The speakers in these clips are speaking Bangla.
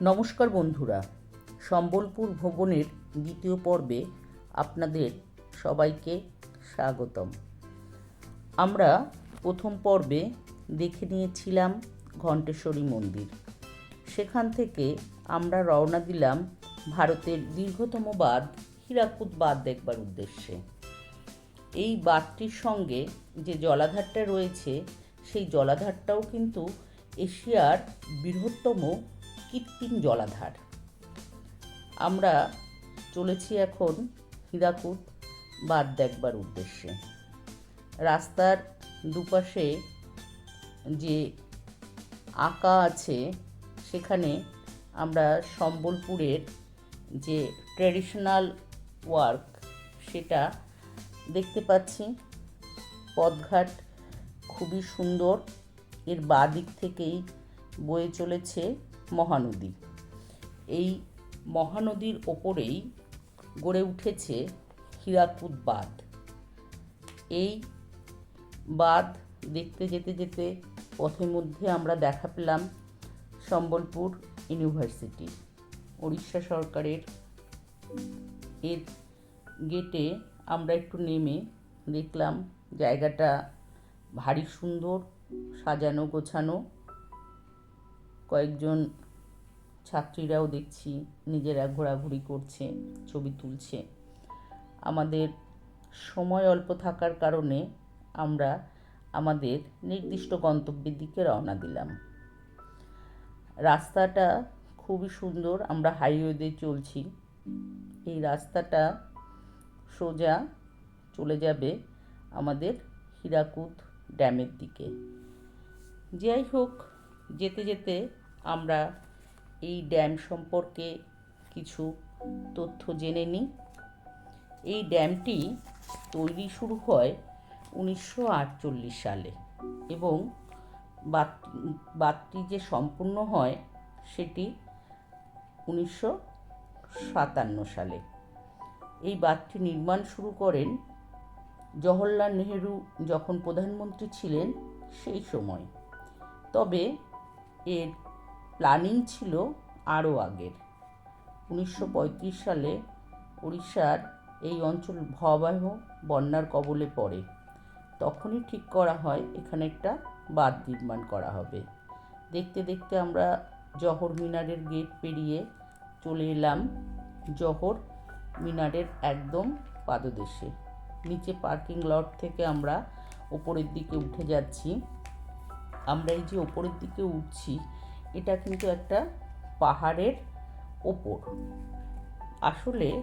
নমস্কার বন্ধুরা, সম্বলপুর ভবনের দ্বিতীয় পর্বে আপনাদের সবাইকে স্বাগতম। আমরা প্রথম পর্বে দেখে নিয়েছিলাম ঘণ্টেশ্বরী মন্দির। সেখান থেকে আমরা রওনা দিলাম ভারতের দীর্ঘতম বাঁধ হীরাকুদ বাঁধ দেখবার উদ্দেশ্যে। এই বাঁধটির সঙ্গে যে জলাধারটা রয়েছে, সেই জলাধারটাও কিন্তু এশিয়ার বৃহত্তম কৃত্রিম জলাধার। আমরা চলেছি এখন হীরাকুদ বাদ দেখবার উদ্দেশ্যে। রাস্তার দুপাশে যে আঁকা আছে, সেখানে আমরা সম্বলপুরের যে ট্র্যাডিশনাল ওয়ার্ক, সেটা দেখতে পাচ্ছি। পথঘাট খুবই সুন্দর, এর বাঁ দিক থেকেই বয়ে চলেছে। মহানদী। এই মহানদীর ওপরেই গড়ে উঠেছে হীরাকুদ বাঁধ। এই বাঁধ দেখতে যেতে যেতে পথের মধ্যে আমরা দেখা পেলাম সম্বলপুর ইউনিভার্সিটি। উড়িষ্যা সরকারের এর গেটে আমরা একটু নেমে দেখলাম জায়গাটা ভারী সুন্দর, সাজানো গোছানো। কয়েকজন ছাত্রীরাও দেখছি নিজেরা ঘোরাঘুরি করছে, ছবি তুলছে। আমাদের সময় অল্প থাকার কারণে আমরা আমাদের নির্দিষ্ট গন্তব্যের দিকে রওনা দিলাম। রাস্তাটা খুবই সুন্দর, আমরা হাইওয়ে দিয়ে চলছি। এই রাস্তাটা সোজা চলে যাবে আমাদের হীরাকুদ ড্যামের দিকে। যাই হোক, যেতে যেতে আমরা এই ড্যাম সম্পর্কে কিছু তথ্য জেনে নিই। এই ড্যামটি তৈরি শুরু হয় উনিশশো আটচল্লিশ সালে এবং বাঁধ বাঁধটি যে সম্পূর্ণ হয় সেটি উনিশশো সাতান্ন সালে। এই বাঁধটি নির্মাণ শুরু করেন জওহরলাল নেহেরু যখন প্রধানমন্ত্রী ছিলেন সেই সময়। তবে এর প্ল্যানিং ছিল আরও আগের। উনিশশো পঁয়ত্রিশ সালে উড়িষ্যার এই অঞ্চল ভয়াবহ বন্যার কবলে পড়ে। তখনই ঠিক করা হয়, এখানে একটা বাঁধ নির্মাণ করা হবে। দেখতে দেখতে আমরা জহর মিনারের গেট পেরিয়ে চলে এলাম জহর মিনারের একদম পাদদেশে। নিচে পার্কিং লট থেকে আমরা ওপরের দিকে উঠে যাচ্ছি। আমরা এই যে ওপরের দিকে উঠছি এটা কিন্তু একটা পাহাড়ের ওপর। আসলে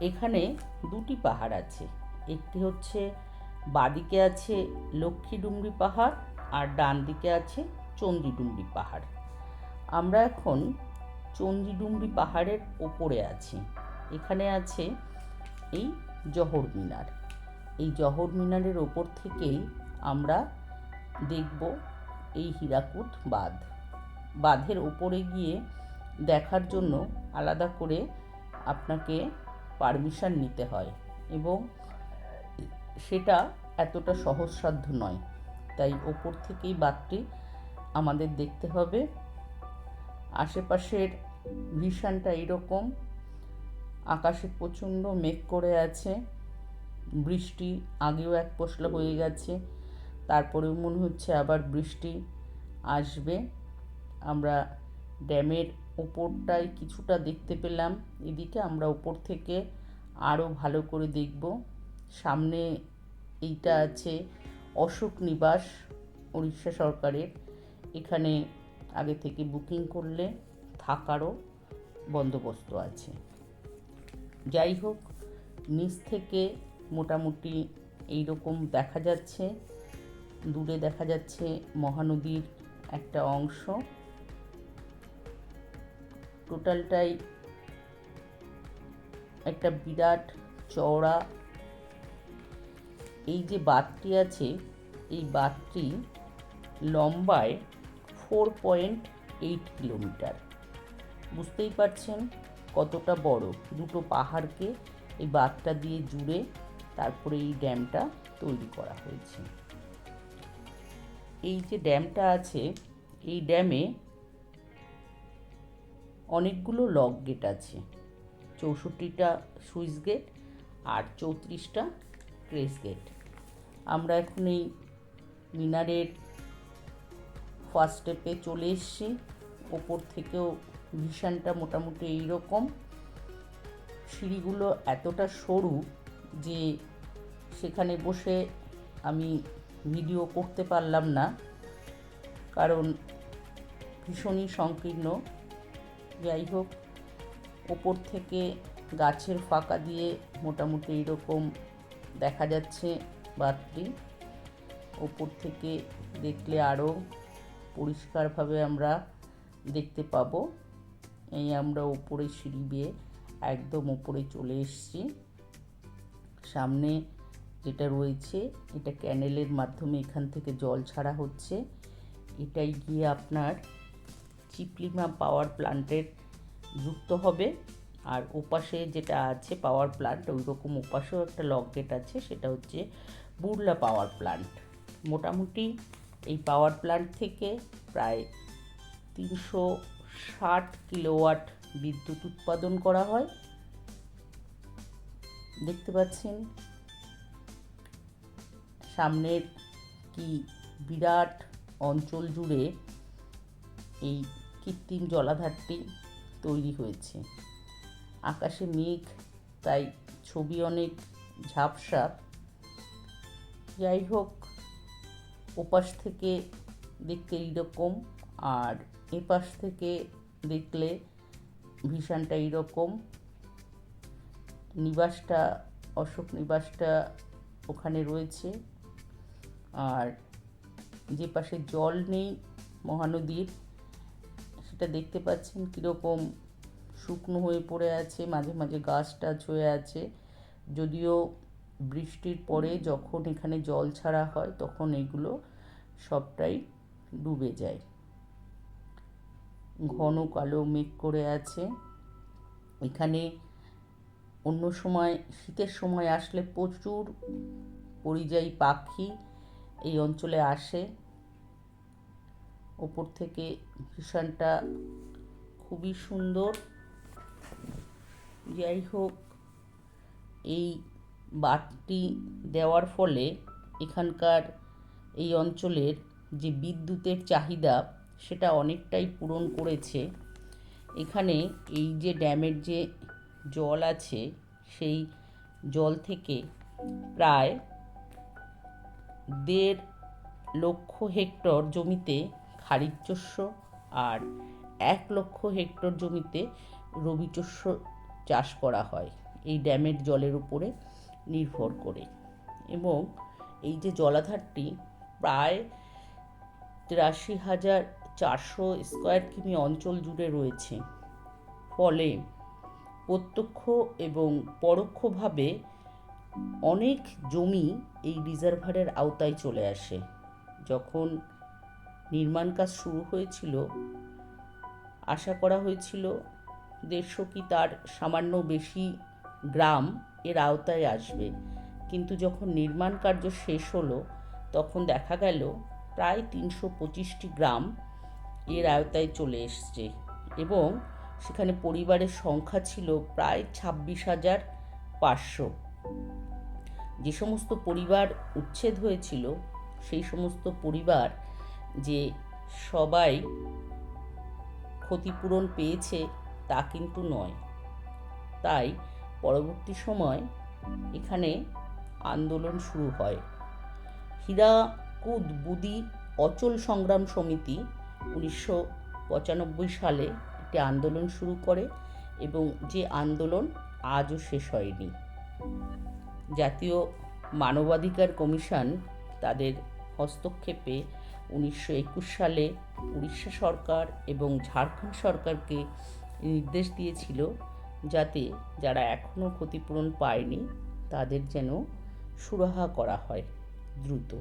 এখানে দুটি পাহাড় আছে। একটি হচ্ছে বাদিকে আছে লক্ষ্মীডুমরি পাহাড় আর ডান দিকে আছে চন্দ্রীডুমরি পাহাড়। আমরা এখন চন্দ্রীডুমরি পাহাড়ের ওপরে আছি। এখানে আছে এই জহর মিনার। এই জহর মিনারের ওপর থেকেই আমরা দেখব এই হীরাকুদ বাঁধ। বাঁধের ওপরে গিয়ে দেখার জন্য আলাদা করে আপনাকে পারমিশন নিতে হয় এবং সেটা এতটা সহজসাধ্য নয়। তাই ওপর থেকেই বাঁধটি আমাদের দেখতে হবে। আশেপাশের ভিশনটা এরকম। আকাশে প্রচণ্ড মেঘ করে আছে। বৃষ্টি আগেও এক পশলা হয়ে গেছে। তারপরেও মনে হচ্ছে আবার বৃষ্টি আসবে। আমরা ড্যামের ওপরটায় কিছুটা দেখতে পেলাম। এদিকে আমরা ওপর থেকে আরও ভালো করে দেখব। সামনে এইটা আছে অশোক নিবাস, উড়িষ্যা সরকারের। এখানে আগে থেকে বুকিং করলে থাকারও বন্দোবস্ত আছে। যাই হোক, নিচ থেকে মোটামুটি এই রকম দেখা যাচ্ছে। দূরে দেখা যাচ্ছে মহানদীর একটা অংশ। টোটালটাই একটা বিরাট চওড়া। এই যে বাঁধটি আছে, এই বাঁধটি লম্বায় ফোর পয়েন্ট এইট কিলোমিটার বুঝতেই পারছেন কতটা বড়। দুটো পাহাড়কে এই বাঁধটা দিয়ে জুড়ে তারপরে এই ড্যামটা তৈরি করা হয়েছে। এই যে ড্যামটা আছে, এই ড্যামে অনেকগুলো লক গেট আছে। চৌষট্টিটা সুইচ গেট আর চৌত্রিশটা ক্রেস গেট। আমরা এখন এই মিনারের ফার্স্ট স্টেপে চলে এসেছি। ওপর থেকেও ভিশনটা মোটামুটি এইরকম। সিঁড়িগুলো এতটা সরু যে সেখানে বসে আমি ভিডিও করতে পারলাম না। কারণ ভীষণই সংকীর্ণ। যাই হোক ওপর থেকে গাছের ফাঁকা দিয়ে মোটামুটি এইরকম দেখা যাচ্ছে বাঁধটি ওপর থেকে দেখলে আরও পরিষ্কারভাবে আমরা দেখতে পাবো। এই আমরা ওপরে সিঁড়ি বেয়ে একদম ওপরে চলে এসেছি। সামনে যেটা রয়েছে, এটা ক্যানেলের মাধ্যমে এখান থেকে জল ছাড়া হচ্ছে। এটাই গিয়ে আপনার চিপলিমা পাওয়ার প্ল্যান্টের যুক্ত হবে। আর ওপাশে যেটা আছে পাওয়ার প্লান্ট ওই রকম ওপাশেও একটা লক গেট আছে, সেটা হচ্ছে বুরলা পাওয়ার প্ল্যান্ট মোটামুটি এই পাওয়ার প্ল্যান্ট থেকে প্রায় তিনশো ষাট কিলোওয়াট বিদ্যুৎ উৎপাদন করা হয়। দেখতে পাচ্ছেন? সামনের কি বিরাট অঞ্চল জুড়ে এই কৃত্রিম জলাধারটি তৈরি হয়েছে। আকাশে মেঘ, তাই ছবি অনেক ঝাপসা। যাই হোক ওপাশ থেকে দেখতে এইরকম, আর এপাশ থেকে দেখলে ভীষণটা এইরকম। নিবাসটা, অশোক নিবাসটা ওখানে রয়েছে। আর যে পাশে জল নেই, মহানদীর সেটা দেখতে পাচ্ছেন কীরকম শুকনো হয়ে পড়ে আছে, মাঝে মাঝে গাছ টাছ হয়ে আছে। যদিও বৃষ্টির পরে যখন এখানে জল ছাড়া হয়, তখন এগুলো সবটাই ডুবে যায়। ঘন কালো মেঘ করে আছে। এখানে অন্য সময়, শীতের সময় আসলে প্রচুর পরিযায়ী পাখি এই অঞ্চলে আসে। ওপর থেকে ভীষণটা খুবই সুন্দর। যাই হোক, এই বাঁধটি দেওয়ার ফলে এখানকার এই অঞ্চলের যে বিদ্যুতের চাহিদা, সেটা অনেকটাই পূরণ করেছে। এখানে এই যে ড্যামের যে জল আছে, সেই জল থেকে প্রায় দেড় লক্ষ হেক্টর জমিতে খারিজ শস্য আর এক লক্ষ হেক্টর জমিতে রবি শস্য চাষ করা হয়। এই ড্যামের জলের উপরে নির্ভর করে। এবং এই যে জলাধারটি প্রায় তিরাশি হাজার চারশো স্কোয়ার কিমি অঞ্চল জুড়ে রয়েছে। ফলে প্রত্যক্ষ এবং পরোক্ষভাবে অনেক জমি এই রিজার্ভারের আওতায় চলে আসে। যখন নির্মাণ কাজ শুরু হয়েছিল। আশা করা হয়েছিল দেড়শো কি তার সামান্য বেশি গ্রাম এর আওতায় আসবে। কিন্তু যখন নির্মাণ কার্য শেষ হলো, তখন দেখা গেল প্রায় তিনশো পঁচিশটি গ্রাম এর আওতায় চলে এসছে এবং সেখানে পরিবারের সংখ্যা ছিল প্রায় ছাব্বিশ হাজার পাঁচশো। যে সমস্ত পরিবার উচ্ছেদ হয়েছিল, সেই সমস্ত পরিবার যে সবাই ক্ষতিপূরণ পেয়েছে তা কিন্তু নয়। তাই পরবর্তী সময় এখানে আন্দোলন শুরু হয়। হীরাকুদ বুদি অচল সংগ্রাম সমিতি উনিশশো পঁচানব্বই সালে একটি আন্দোলন শুরু করে এবং যে আন্দোলন আজও শেষ হয়নি। জাতীয় মানবাধিকার কমিশন তাদের হস্তক্ষেপে উনিশশো একুশ সালে উড়িষ্যা সরকার এবং ঝাড়খণ্ড সরকারকে নির্দেশ দিয়েছিল যাতে যারা এখনও ক্ষতিপূরণ পায়নি তাদের যেন সুরাহা করা হয় দ্রুত।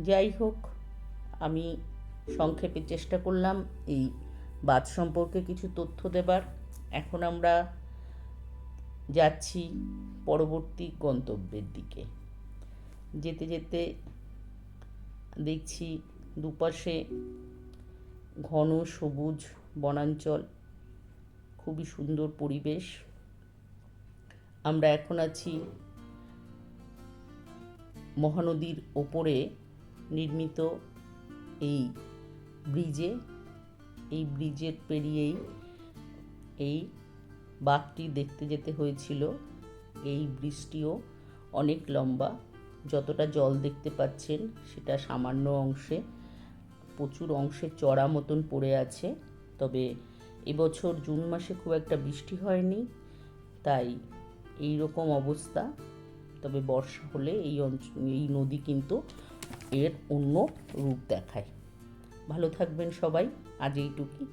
যাই হোক, আমি সংক্ষেপে চেষ্টা করলাম এই বাদ সম্পর্কে কিছু তথ্য দেবার। এখন আমরা যাচ্ছি পরবর্তী গন্তব্যের দিকে। যেতে যেতে দেখছি দুপাশে ঘন সবুজ বনাঞ্চল, খুবই সুন্দর পরিবেশ। আমরা এখন আছি মহানদীর ওপরে নির্মিত এই ব্রিজে। এই ব্রিজের পেরিয়েই এই বাঘটি দেখতে যেতে হয়েছিল। এই ব্রিজটিও অনেক লম্বা। যতটা জল দেখতে পাচ্ছেন, সেটা সামান্য অংশে। প্রচুর অংশে চড়া মতন পড়ে আছে। তবে এবছর জুন মাসে খুব একটা বৃষ্টি হয়নি, তাই এই রকম অবস্থা। তবে বর্ষা হলে এই অঞ্চল এই নদী কিন্তু এর অন্য রূপ দেখায়। ভালো থাকবেন সবাই, আজ এইটুকুই।